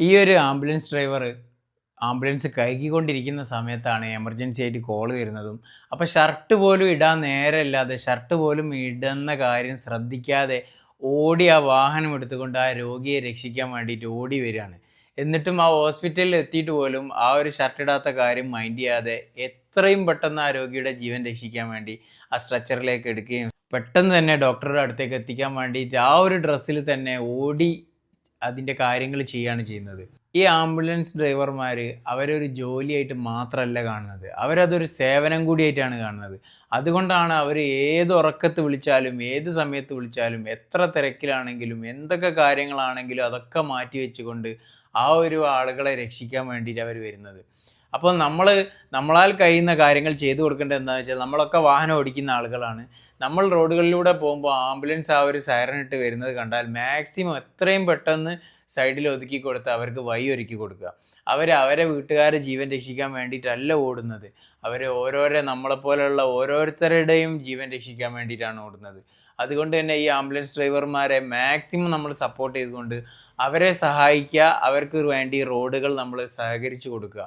ഈ ഒരു ambulance driver ambulance കഴുകിക്കൊണ്ടിരിക്കുന്ന സമയത്താണ് എമർജൻസി ആയിട്ട് കോൾ വരുന്നതും. അപ്പോൾ ഷർട്ട് പോലും ഇടാൻ നേരമില്ലാതെ ഷർട്ട് പോലും ഇടുന്ന കാര്യം ശ്രദ്ധിക്കാതെ ഓടി ആ വാഹനം എടുത്തുകൊണ്ട് ആ രോഗിയെ രക്ഷിക്കാൻ വേണ്ടിയിട്ട് ഓടി വരികയാണ്. എന്നിട്ടും ആ ഹോസ്പിറ്റലിൽ എത്തിയിട്ട് പോലും ആ ഒരു ഷർട്ട് ഇടാത്ത കാര്യം മൈൻഡ് ചെയ്യാതെ എത്രയും പെട്ടെന്ന് ആ രോഗിയുടെ ജീവൻ രക്ഷിക്കാൻ വേണ്ടി ആ സ്ട്രെച്ചറിലേക്ക് എടുക്കുകയും പെട്ടെന്ന് തന്നെ ഡോക്ടറുടെ അടുത്തേക്ക് എത്തിക്കാൻ വേണ്ടിയിട്ട് ആ ഒരു ഡ്രസ്സിൽ തന്നെ ഓടി അതിന്റെ കാര്യങ്ങൾ ചെയ്യുകയാണ് ചെയ്യുന്നത്. ഈ ആംബുലൻസ് ഡ്രൈവർമാർ അവരൊരു ജോലിയായിട്ട് മാത്രമല്ല കാണുന്നത്. അവരതൊരു സേവനം കൂടിയായിട്ടാണ് കാണുന്നത്. അതുകൊണ്ടാണ് അവർ ഏത് ഉറക്കത്ത് വിളിച്ചാലും ഏത് സമയത്ത് വിളിച്ചാലും എത്ര തിരക്കിലാണെങ്കിലും എന്തൊക്കെ കാര്യങ്ങളാണെങ്കിലും അതൊക്കെ മാറ്റി വെച്ചുകൊണ്ട് ആ ഒരു ആളുകളെ രക്ഷിക്കാൻ വേണ്ടിയിട്ട് അവർ വരുന്നത്. അപ്പോൾ നമ്മൾ നമ്മളാൽ കഴിയുന്ന കാര്യങ്ങൾ ചെയ്തു കൊടുക്കേണ്ടത് എന്താണെന്ന് വെച്ചാൽ നമ്മളൊക്കെ വാഹനം ഓടിക്കുന്ന ആളുകളാണ്. നമ്മൾ റോഡുകളിലൂടെ പോകുമ്പോൾ ആംബുലൻസ് ആ ഒരു സൈറൺ ഇട്ട് വരുന്നത് കണ്ടാൽ മാക്സിമം എത്രയും പെട്ടെന്ന് സൈഡിൽ ഒതുക്കി കൊടുത്ത് അവർക്ക് വഴി ഒരുക്കി കൊടുക്കുക. അവർ അവരെ വീട്ടുകാരെ ജീവൻ രക്ഷിക്കാൻ വേണ്ടിയിട്ടല്ല ഓടുന്നത്. അവർ ഓരോരോ നമ്മളെപ്പോലെയുള്ള ഓരോരുത്തരുടെയും ജീവൻ രക്ഷിക്കാൻ വേണ്ടിയിട്ടാണ് ഓടുന്നത്. അതുകൊണ്ട് തന്നെ ഈ ആംബുലൻസ് ഡ്രൈവർമാരെ മാക്സിമം നമ്മൾ സപ്പോർട്ട് ചെയ്തുകൊണ്ട് അവരെ സഹായിക്കുക. അവർക്ക് വേണ്ടി റോഡുകൾ നമ്മൾ സഹകരിച്ചു കൊടുക്കുക.